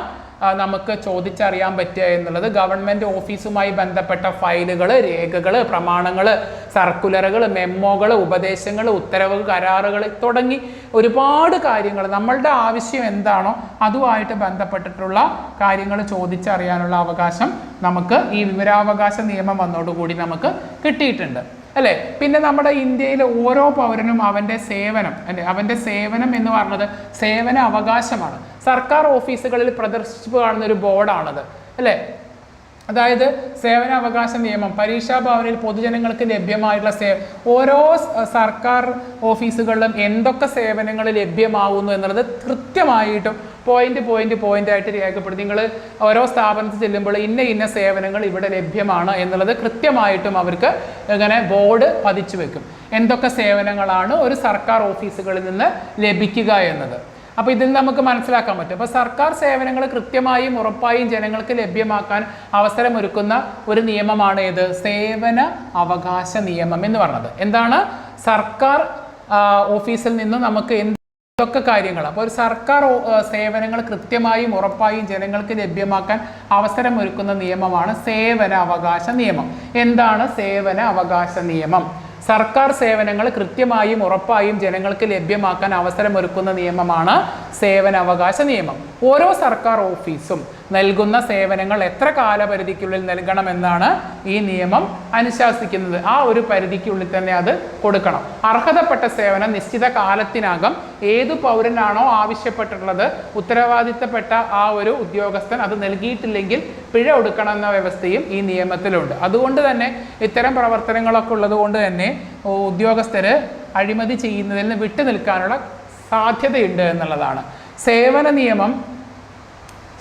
നമുക്ക് ചോദിച്ചറിയാൻ പറ്റുക എന്നുള്ളത് ഗവൺമെന്റ് ഓഫീസുമായി ബന്ധപ്പെട്ട ഫയലുകൾ രേഖകൾ പ്രമാണങ്ങൾ സർക്കുലറുകൾ മെമ്മോകൾ ഉപദേശങ്ങൾ ഉത്തരവുകൾ കരാറുകൾ തുടങ്ങി ഒരുപാട് കാര്യങ്ങൾ നമ്മളുടെ ആവശ്യം എന്താണോ അതുമായിട്ട് ബന്ധപ്പെട്ടിട്ടുള്ള കാര്യങ്ങൾ ചോദിച്ചറിയാനുള്ള അവകാശം നമുക്ക് ഈ വിവരാവകാശ നിയമം വന്നതോടുകൂടി നമുക്ക് കിട്ടിയിട്ടുണ്ട്. അല്ലേ? പിന്നെ നമ്മുടെ ഇന്ത്യയിലെ ഓരോ പൗരനും അവന്റെ സേവനം അല്ലെ? അവന്റെ സേവനം എന്ന് പറഞ്ഞത് സേവന അവകാശമാണ്. സർക്കാർ ഓഫീസുകളിൽ പ്രദർശിപ്പ് കാണുന്ന ഒരു ബോർഡാണത് അല്ലേ? അതായത് സേവന അവകാശ നിയമം പരീക്ഷാ ഭവനിൽ പൊതുജനങ്ങൾക്ക് ലഭ്യമായിട്ടുള്ള സേ ഓരോ സർക്കാർ ഓഫീസുകളിലും എന്തൊക്കെ സേവനങ്ങൾ ലഭ്യമാകുന്നു എന്നുള്ളത് കൃത്യമായിട്ടും പോയിന്റ് പോയിന്റ് പോയിന്റ് ആയിട്ട് രേഖപ്പെടുത്തി. നിങ്ങൾ ഓരോ സ്ഥാപനത്തിൽ ചെല്ലുമ്പോൾ ഇന്ന ഇന്ന സേവനങ്ങൾ ഇവിടെ ലഭ്യമാണ് എന്നുള്ളത് കൃത്യമായിട്ടും അവർക്ക് ഇങ്ങനെ ബോർഡ് പതിച്ചു വെക്കും. എന്തൊക്കെ സേവനങ്ങളാണ് ഒരു സർക്കാർ ഓഫീസുകളിൽ നിന്ന് ലഭിക്കുക എന്നത്. അപ്പോൾ ഇതിൽ നമുക്ക് മനസ്സിലാക്കാൻ പറ്റും. അപ്പോൾ സർക്കാർ സേവനങ്ങൾ കൃത്യമായും ഉറപ്പായും ജനങ്ങൾക്ക് ലഭ്യമാക്കാൻ അവസരമൊരുക്കുന്ന ഒരു നിയമമാണ് ഏത്? സേവന അവകാശ നിയമം എന്ന് പറഞ്ഞത്. എന്താണ്? സർക്കാർ ഓഫീസിൽ നിന്ന് നമുക്ക് എന്ത് ഇതൊക്കെ കാര്യങ്ങൾ. അപ്പോൾ ഒരു സർക്കാർ സേവനങ്ങൾ കൃത്യമായും ഉറപ്പായും ജനങ്ങൾക്ക് ലഭ്യമാക്കാൻ അവസരം ഒരുക്കുന്ന നിയമമാണ് സേവന അവകാശ നിയമം. എന്താണ് സേവന അവകാശ നിയമം? സർക്കാർ സേവനങ്ങൾ കൃത്യമായും ഉറപ്പായും ജനങ്ങൾക്ക് ലഭ്യമാക്കാൻ അവസരമൊരുക്കുന്ന നിയമമാണ് സേവന അവകാശ നിയമം. ഓരോ സർക്കാർ ഓഫീസും നൽകുന്ന സേവനങ്ങൾ എത്ര കാലപരിധിക്കുള്ളിൽ നൽകണമെന്നാണ് ഈ നിയമം അനുശാസിക്കുന്നത്. ആ ഒരു പരിധിക്കുള്ളിൽ തന്നെ അത് കൊടുക്കണം. അർഹതപ്പെട്ട സേവനം നിശ്ചിത കാലത്തിനകം ഏതു പൗരനാണോ ആവശ്യപ്പെട്ടിട്ടുള്ളത് ഉത്തരവാദിത്തപ്പെട്ട ആ ഒരു ഉദ്യോഗസ്ഥൻ അത് നൽകിയിട്ടില്ലെങ്കിൽ പിഴ ഒടുക്കണം എന്ന വ്യവസ്ഥയും ഈ നിയമത്തിലുണ്ട്. അതുകൊണ്ട് തന്നെ ഇത്തരം പ്രവർത്തനങ്ങളൊക്കെ ഉള്ളത് കൊണ്ട് തന്നെ ഉദ്യോഗസ്ഥര് അഴിമതി ചെയ്യുന്നതിൽ നിന്ന് വിട്ടു നിൽക്കാനുള്ള സാധ്യതയുണ്ട് എന്നുള്ളതാണ്. സേവന നിയമം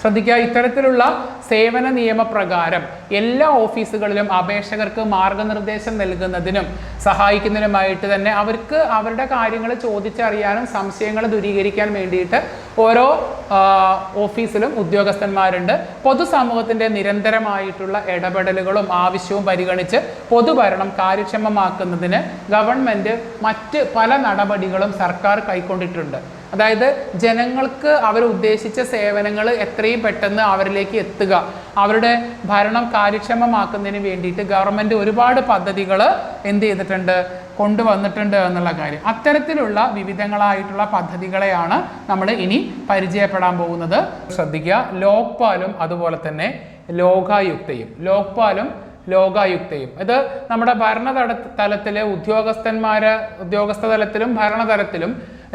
ശ്രദ്ധിക്കുക. ഇത്തരത്തിലുള്ള സേവന നിയമപ്രകാരം എല്ലാ ഓഫീസുകളിലും അപേക്ഷകർക്ക് മാർഗനിർദ്ദേശം നൽകുന്നതിനും സഹായിക്കുന്നതിനുമായിട്ട് തന്നെ അവർക്ക് അവരുടെ കാര്യങ്ങൾ ചോദിച്ചറിയാനും സംശയങ്ങൾ ദൂരീകരിക്കാൻ വേണ്ടിയിട്ട് ഓരോ ഓഫീസിലും ഉദ്യോഗസ്ഥന്മാരുണ്ട്. പൊതുസമൂഹത്തിന്റെ നിരന്തരമായിട്ടുള്ള ഇടപെടലുകളും ആവശ്യവും പരിഗണിച്ച് പൊതുഭരണം കാര്യക്ഷമമാക്കുന്നതിന് ഗവൺമെന്റ് മറ്റ് പല നടപടികളും സർക്കാർ കൈക്കൊണ്ടിട്ടുണ്ട്. അതായത് ജനങ്ങൾക്ക് അവർ ഉദ്ദേശിച്ച സേവനങ്ങൾ എത്രയും പെട്ടെന്ന് അവരിലേക്ക് എത്തുക. അവരുടെ ഭരണം കാര്യക്ഷമമാക്കുന്നതിന് വേണ്ടിയിട്ട് ഗവൺമെന്റ് ഒരുപാട് പദ്ധതികൾ എന്ത് ചെയ്തിട്ടുണ്ട്? കൊണ്ടുവന്നിട്ടുണ്ട് എന്നുള്ള കാര്യം. അത്തരത്തിലുള്ള വിവിധങ്ങളായിട്ടുള്ള പദ്ധതികളെയാണ് നമ്മൾ ഇനി പരിചയപ്പെടാൻ പോകുന്നത്. ശ്രദ്ധിക്കുക ലോക്പാലും അതുപോലെ തന്നെ ലോകായുക്തയും. ലോക്പാലും ലോകായുക്തയും. ഇത് നമ്മുടെ ഭരണതല തലത്തിലെ ഉദ്യോഗസ്ഥന്മാർ ഉദ്യോഗസ്ഥ തലത്തിലും ഭരണതലത്തിലും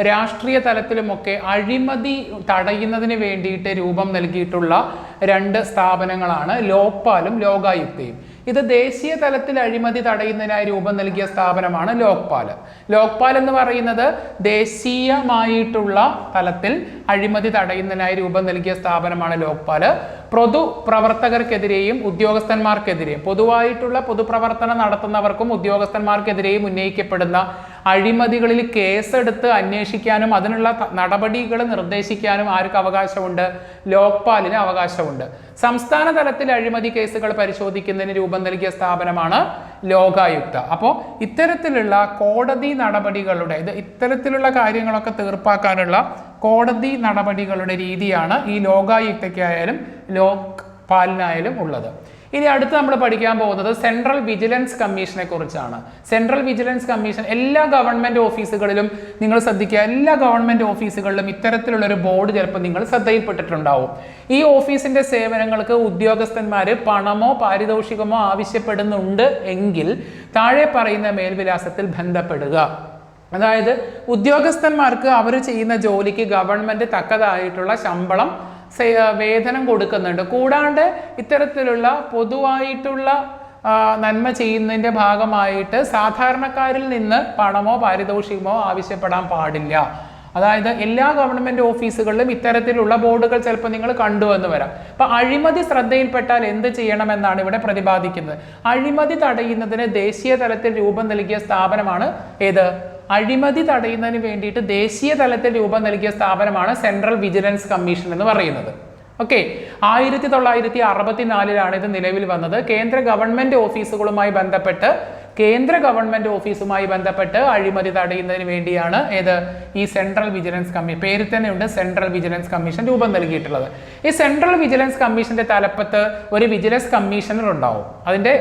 രാഷ്ട്രീയ തലത്തിലുമൊക്കെ അഴിമതി തടയുന്നതിന് വേണ്ടിയിട്ട് രൂപം നൽകിയിട്ടുള്ള രണ്ട് സ്ഥാപനങ്ങളാണ് ലോക്പാലും ലോകായുക്തയും. ഇത് ദേശീയ തലത്തിൽ അഴിമതി തടയുന്നതിനായി രൂപം നൽകിയ സ്ഥാപനമാണ് ലോക്പാൽ ലോക്പാൽ എന്ന് പറയുന്നത് ദേശീയമായിട്ടുള്ള തലത്തിൽ അഴിമതി തടയുന്നതിനായി രൂപം നൽകിയ സ്ഥാപനമാണ് ലോക്പാൽ പൊതു പ്രവർത്തകർക്കെതിരെയും ഉദ്യോഗസ്ഥന്മാർക്കെതിരെയും പൊതുവായിട്ടുള്ള പൊതുപ്രവർത്തനം നടത്തുന്നവർക്കും ഉദ്യോഗസ്ഥന്മാർക്കെതിരെയും ഉന്നയിക്കപ്പെടുന്ന അഴിമതികളിൽ കേസെടുത്ത് അന്വേഷിക്കാനും അതിനുള്ള നടപടികൾ നിർദ്ദേശിക്കാനും ആർക്ക് അവകാശമുണ്ട്? ലോക്പാലിന് അവകാശമുണ്ട്. സംസ്ഥാന തലത്തിൽ അഴിമതി കേസുകൾ പരിശോധിക്കുന്നതിന് രൂപം നൽകിയ സ്ഥാപനമാണ് ലോകായുക്ത. അപ്പോൾ ഇത്തരത്തിലുള്ള കോടതി നടപടികളുടെ ഇത് ഇത്തരത്തിലുള്ള കാര്യങ്ങളൊക്കെ തീർപ്പാക്കാനുള്ള കോടതി നടപടികളുടെ രീതിയാണ് ഈ ലോകായുക്തയ്ക്കായാലും ലോക് പാലിനായാലും ഉള്ളത്. ഇനി അടുത്ത് നമ്മൾ പഠിക്കാൻ പോകുന്നത് സെൻട്രൽ വിജിലൻസ് കമ്മീഷനെ കുറിച്ചാണ്. സെൻട്രൽ വിജിലൻസ് കമ്മീഷൻ എല്ലാ ഗവൺമെന്റ് ഓഫീസുകളിലും നിങ്ങൾ ശ്രദ്ധിക്കുക എല്ലാ ഗവൺമെന്റ് ഓഫീസുകളിലും ഇത്തരത്തിലുള്ള ഒരു ബോർഡ് ചിലപ്പോൾ നിങ്ങൾ ശ്രദ്ധയിൽപ്പെട്ടിട്ടുണ്ടാവും. ഈ ഓഫീസിന്റെ സേവനങ്ങൾക്ക് ഉദ്യോഗസ്ഥന്മാർ പണമോ പാരിതോഷികമോ ആവശ്യപ്പെടുന്നുണ്ട് എങ്കിൽ താഴെ പറയുന്ന മേൽവിലാസത്തിൽ ബന്ധപ്പെടുക. അതായത് ഉദ്യോഗസ്ഥന്മാർക്ക് അവർ ചെയ്യുന്ന ജോലിക്ക് ഗവൺമെന്റ് തക്കതായിട്ടുള്ള ശമ്പളം വേതനം കൊടുക്കുന്നുണ്ട്. കൂടാണ്ട് ഇത്തരത്തിലുള്ള പൊതുവായിട്ടുള്ള നന്മ ചെയ്യുന്നതിന്റെ ഭാഗമായിട്ട് സാധാരണക്കാരിൽ നിന്ന് പണമോ പാരിതോഷികമോ ആവശ്യപ്പെടാൻ പാടില്ല. അതായത് എല്ലാ ഗവൺമെന്റ് ഓഫീസുകളിലും ഇത്തരത്തിലുള്ള ബോർഡുകൾ ചിലപ്പോൾ നിങ്ങൾ കണ്ടുവന്ന് വരാം. അപ്പം അഴിമതി ശ്രദ്ധയിൽപ്പെട്ടാൽ എന്ത് ചെയ്യണമെന്നാണ് ഇവിടെ പ്രതിപാദിക്കുന്നത്. അഴിമതി തടയുന്നതിന് ദേശീയ തലത്തിൽ രൂപം നൽകിയ സ്ഥാപനമാണ് ഏത്? അഴിമതി തടയുന്നതിന് വേണ്ടിയിട്ട് ദേശീയ തലത്തിൽ രൂപം നൽകിയ സ്ഥാപനമാണ് സെൻട്രൽ വിജിലൻസ് കമ്മീഷൻ എന്ന് പറയുന്നത്. ഓക്കെ ആയിരത്തി തൊള്ളായിരത്തി അറുപത്തിനാലിലാണ് ഇത് നിലവിൽ വന്നത്. കേന്ദ്ര ഗവൺമെന്റ് ഓഫീസുകളുമായി ബന്ധപ്പെട്ട് കേന്ദ്ര ഗവൺമെന്റ് ഓഫീസുമായി ബന്ധപ്പെട്ട് അഴിമതി തടയുന്നതിന് വേണ്ടിയാണ് ഏത് ഈ സെൻട്രൽ വിജിലൻസ് കമ്മീഷൻ പേര് തന്നെയുണ്ട് സെൻട്രൽ വിജിലൻസ് കമ്മീഷൻ രൂപം നൽകിയിട്ടുള്ളത്. ഈ സെൻട്രൽ വിജിലൻസ് കമ്മീഷന്റെ തലപ്പത്ത് ഒരു വിജിലൻസ് കമ്മീഷണർ ഉണ്ടാവും. അതിന്റെ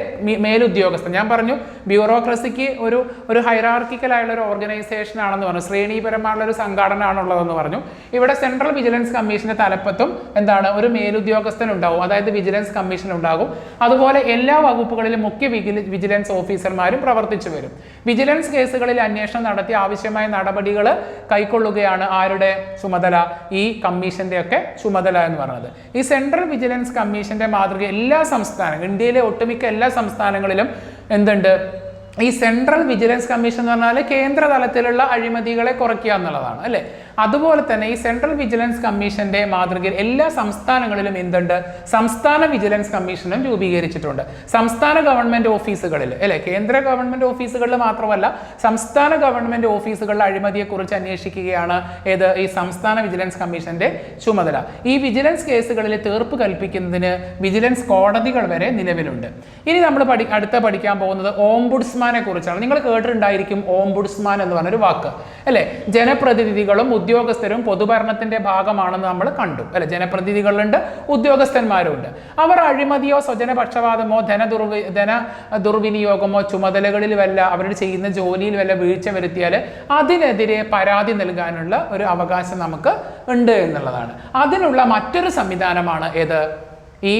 മേലുദ്യോഗസ്ഥൻ ഞാൻ പറഞ്ഞു ബ്യൂറോക്രസിക്ക് ഒരു ഒരു ഹൈറാർക്കിക്കൽ ആയുള്ള ഒരു ഓർഗനൈസേഷൻ ആണെന്ന് പറഞ്ഞു ശ്രേണീപരമായുള്ള ഒരു സംഘടന ആണുള്ളതെന്ന് പറഞ്ഞു. ഇവിടെ സെൻട്രൽ വിജിലൻസ് കമ്മീഷന്റെ തലപ്പത്തും എന്താണ് ഒരു മേലുദ്യോഗസ്ഥൻ ഉണ്ടാവും. അതായത് വിജിലൻസ് കമ്മീഷൻ ഉണ്ടാകും. അതുപോലെ എല്ലാ വകുപ്പുകളിലും മുഖ്യ വിജിലൻസ് വിജിലൻസ് ഓഫീസർമാരും പ്രവർത്തിച്ചു വരും. വിജിലൻസ് കേസുകളിൽ അന്വേഷണം നടത്തി ആവശ്യമായ നടപടികൾ കൈക്കൊള്ളുകയാണ് ആരുടെ ചുമതല ഈ കമ്മീഷന്റെ ഒക്കെ ചുമതല എന്ന് പറയുന്നത് ഈ സെൻട്രൽ വിജിലൻസ് കമ്മീഷന്റെ മാതൃക എല്ലാ സംസ്ഥാനങ്ങളും ഇന്ത്യയിലെ ഒട്ടുമിക്ക എല്ലാ സംസ്ഥാനങ്ങളിലും എന്തുണ്ട്? ഈ സെൻട്രൽ വിജിലൻസ് കമ്മീഷൻ എന്ന് പറഞ്ഞാൽ കേന്ദ്ര തലത്തിലുള്ള അഴിമതികളെ കുറയ്ക്കുക എന്നുള്ളതാണ് അല്ലേ? അതുപോലെ തന്നെ ഈ സെൻട്രൽ വിജിലൻസ് കമ്മീഷന്റെ മാതൃകയിൽ എല്ലാ സംസ്ഥാനങ്ങളിലും എന്തുണ്ട്? സംസ്ഥാന വിജിലൻസ് കമ്മീഷനും രൂപീകരിച്ചിട്ടുണ്ട്. സംസ്ഥാന ഗവൺമെന്റ് ഓഫീസുകളിൽ അല്ലെ? കേന്ദ്ര ഗവൺമെന്റ് ഓഫീസുകളിൽ മാത്രമല്ല സംസ്ഥാന ഗവൺമെന്റ് ഓഫീസുകളിലെ അഴിമതിയെക്കുറിച്ച് അന്വേഷിക്കുകയാണ് ഏത്? ഈ സംസ്ഥാന വിജിലൻസ് കമ്മീഷന്റെ ചുമതല. ഈ വിജിലൻസ് കേസുകളിൽ തീർപ്പ് കൽപ്പിക്കുന്നതിന് വിജിലൻസ് കോടതികൾ വരെ നിലവിലുണ്ട്. ഇനി നമ്മൾ പഠി അടുത്ത പഠിക്കാൻ പോകുന്നത് ഓംബുഡ്സ്മാനെ കുറിച്ചാണ്. നിങ്ങൾ കേട്ടിട്ടുണ്ടായിരിക്കും ഓംബുഡ്സ്മാൻ എന്ന് പറഞ്ഞൊരു വാക്ക് അല്ലെ? ജനപ്രതിനിധികളും ഉദ്യോഗസ്ഥരും പൊതുഭരണത്തിന്റെ ഭാഗമാണെന്ന് നമ്മൾ കണ്ടു. അല്ലെ ജനപ്രതിനിധികളുണ്ട് ഉദ്യോഗസ്ഥന്മാരുണ്ട്. അവർ അഴിമതിയോ സ്വജനപക്ഷപാതമോ ധന ദുർവി ധന ദുർവിനിയോഗമോ ചുമതലകളിൽ വല്ല അവർ ചെയ്യുന്ന ജോലിയിൽ വല്ല വീഴ്ച വരുത്തിയാൽ അതിനെതിരെ പരാതി നൽകാനുള്ള ഒരു അവകാശം നമുക്ക് ഉണ്ട് എന്നുള്ളതാണ്. അതിനുള്ള മറ്റൊരു സംവിധാനമാണ് ഏത്? ഈ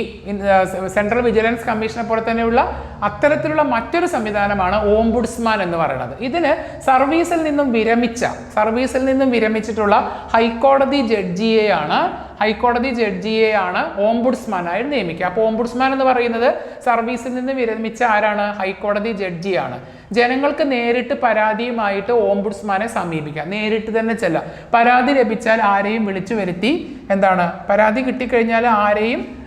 സെൻട്രൽ വിജിലൻസ് കമ്മീഷനെ പോലെ തന്നെയുള്ള അത്തരത്തിലുള്ള മറ്റൊരു സംവിധാനമാണ് ഓംബുഡ്സ്മാൻ എന്ന് പറയുന്നത്. ഇതിന് സർവീസിൽ നിന്നും വിരമിച്ച സർവീസിൽ നിന്നും വിരമിച്ചിട്ടുള്ള ഹൈക്കോടതി ജഡ്ജിയെയാണ് ഹൈക്കോടതി ജഡ്ജിയെയാണ് ഓംബുഡ്സ്മാനായി നിയമിക്കുക. അപ്പോൾ ഓംബുഡ്സ്മാൻ എന്ന് പറയുന്നത് സർവീസിൽ നിന്ന് വിരമിച്ച ആരാണ്? ഹൈക്കോടതി ജഡ്ജിയാണ്. ജനങ്ങൾക്ക് നേരിട്ട് പരാതിയുമായിട്ട് ഓംബുഡ്സ്മാനെ സമീപിക്കാം നേരിട്ട് തന്നെ ചെല്ലാം പരാതി ലഭിച്ചാൽ ആരെയും വിളിച്ചു വരുത്തി എന്താണ്? പരാതി കിട്ടിക്കഴിഞ്ഞാൽ ആരെയും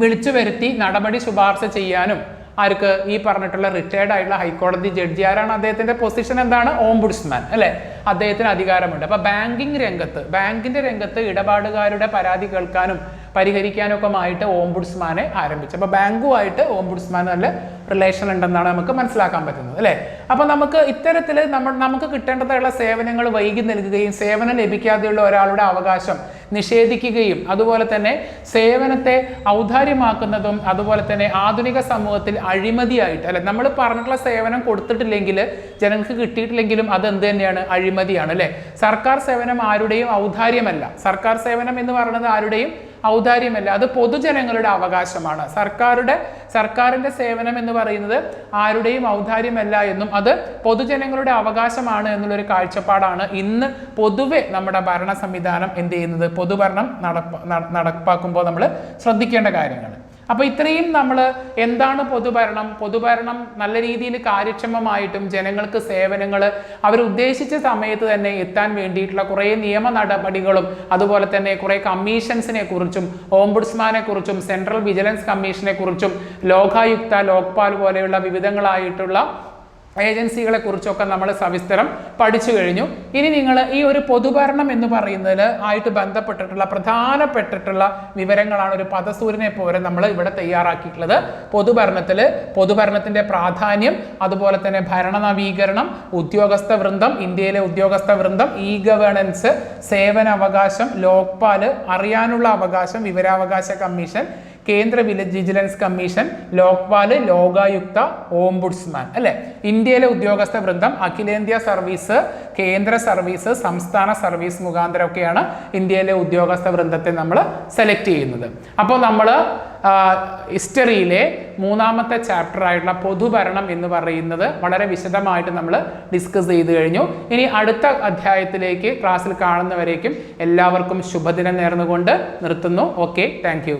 വിളിച്ചു വരുത്തി നടപടി ശുപാർശ ചെയ്യാനും ആർക്ക് ഈ പറഞ്ഞിട്ടുള്ള റിട്ടയർഡ് ആയിട്ടുള്ള ഹൈക്കോടതി ജഡ്ജി ആരാണ്? അദ്ദേഹത്തിന്റെ പൊസിഷൻ എന്താണ്? ഓംബുഡ്സ്മാൻ അല്ലെ? അദ്ദേഹത്തിന് അധികാരമുണ്ട്. അപ്പൊ ബാങ്കിങ് രംഗത്ത് ബാങ്കിന്റെ രംഗത്ത് ഇടപാടുകാരുടെ പരാതി കേൾക്കാനും പരിഹരിക്കാനൊക്കെ ആയിട്ട് ഓംബുഡ്സ്മാനെ ആരംഭിച്ചു. അപ്പൊ ബാങ്കുമായിട്ട് ഓംബുഡ്സ്മാൻ നല്ല റിലേഷൻ ഉണ്ടെന്നാണ് നമുക്ക് മനസ്സിലാക്കാൻ പറ്റുന്നത് അല്ലെ? അപ്പൊ നമുക്ക് ഇത്തരത്തിൽ നമ്മൾ നമുക്ക് കിട്ടേണ്ടതായുള്ള സേവനങ്ങൾ വൈകി നൽകുകയും സേവനം ലഭിക്കാതെയുള്ള ഒരാളുടെ അവകാശം നിഷേധിക്കുകയും അതുപോലെ തന്നെ സേവനത്തെ ഔദാര്യമാക്കുന്നതും അതുപോലെ തന്നെ ആധുനിക സമൂഹത്തിൽ അഴിമതിയായിട്ട് അല്ലെ നമ്മൾ പറഞ്ഞിട്ടുള്ള സേവനം കൊടുത്തിട്ടില്ലെങ്കിൽ ജനങ്ങൾക്ക് കിട്ടിയിട്ടില്ലെങ്കിലും അത് എന്ത് തന്നെയാണ്? അഴിമതിയാണ് അല്ലെ? സർക്കാർ സേവനം ആരുടെയും ഔദാര്യമല്ല. സർക്കാർ സേവനം എന്ന് പറയുന്നത് ആരുടെയും ഔദാര്യമല്ല. അത് പൊതുജനങ്ങളുടെ അവകാശമാണ്. സർക്കാരുടെ സർക്കാരിന്റെ സേവനം എന്ന് പറയുന്നത് ആരുടെയും ഔദാര്യമല്ല എന്നും അത് പൊതുജനങ്ങളുടെ അവകാശമാണ് എന്നുള്ളൊരു കാഴ്ചപ്പാടാണ് ഇന്ന് പൊതുവെ നമ്മുടെ ഭരണ സംവിധാനം എന്ത് ചെയ്യുന്നത്? പൊതുഭരണം നടപ്പ നടപ്പാക്കുമ്പോൾ നമ്മൾ ശ്രദ്ധിക്കേണ്ട കാര്യങ്ങൾ അപ്പോൾ ഇത്രയും നമ്മൾ എന്താണ് പൊതുഭരണം? പൊതുഭരണം നല്ല രീതിയിൽ കാര്യക്ഷമമായിട്ടും ജനങ്ങൾക്ക് സേവനങ്ങൾ അവർ ഉദ്ദേശിച്ച സമയത്ത് തന്നെ എത്താൻ വേണ്ടിയിട്ടുള്ള കുറേ നിയമ നടപടികളും അതുപോലെ തന്നെ കുറേ കമ്മീഷൻസിനെ കുറിച്ചും ഓംബുഡ്സ്മാനെ കുറിച്ചും സെൻട്രൽ വിജിലൻസ് കമ്മീഷനെ കുറിച്ചും ലോകായുക്ത ലോക്പാൽ പോലെയുള്ള വിവിധങ്ങളായിട്ടുള്ള ഏജൻസികളെ കുറിച്ചൊക്കെ നമ്മൾ സവിസ്തരം പഠിച്ചു കഴിഞ്ഞു. ഇനി നിങ്ങൾ ഈ ഒരു പൊതുഭരണം എന്ന് പറയുന്നതിൽ ആയിട്ട് ബന്ധപ്പെട്ടിട്ടുള്ള പ്രധാനപ്പെട്ടിട്ടുള്ള വിവരങ്ങളാണ് ഒരു പദസൂര്യനെ പോലെ നമ്മൾ ഇവിടെ തയ്യാറാക്കിയിട്ടുള്ളത്. പൊതുഭരണത്തിൽ പൊതുഭരണത്തിന്റെ പ്രാധാന്യം അതുപോലെ തന്നെ ഭരണ നവീകരണം ഉദ്യോഗസ്ഥ വൃന്ദം ഇന്ത്യയിലെ ഉദ്യോഗസ്ഥ വൃന്ദം ഇ ഗവേണൻസ് സേവന അവകാശം ലോക്പാൽ അറിയാനുള്ള അവകാശം വിവരാവകാശ കമ്മീഷൻ കേന്ദ്ര vigilance commission Lokpal Lokayukta ombudsman അല്ലെ? ഇന്ത്യയിലെ ഉദ്യോഗസ്ഥ വൃന്ദം അഖിലേന്ത്യാ സർവീസ് കേന്ദ്ര സർവീസ് സംസ്ഥാന സർവീസ് മുഖാന്തരമൊക്കെയാണ് ഇന്ത്യയിലെ ഉദ്യോഗസ്ഥ വൃന്ദത്തെ നമ്മൾ സെലക്ട് ചെയ്യുന്നത്. അപ്പോൾ നമ്മൾ ഹിസ്റ്ററിയിലെ മൂന്നാമത്തെ ചാപ്റ്റർ ആയിട്ടുള്ള പൊതുഭരണം എന്ന് പറയുന്നത് വളരെ വിശദമായിട്ട് നമ്മൾ ഡിസ്കസ് ചെയ്ത് കഴിഞ്ഞു. ഇനി അടുത്ത അധ്യായത്തിലേക്ക് ക്ലാസ്സിൽ കാണുന്നവരേക്കും എല്ലാവർക്കും ശുഭദിനം നേർന്നുകൊണ്ട് നിർത്തുന്നു. Okay thank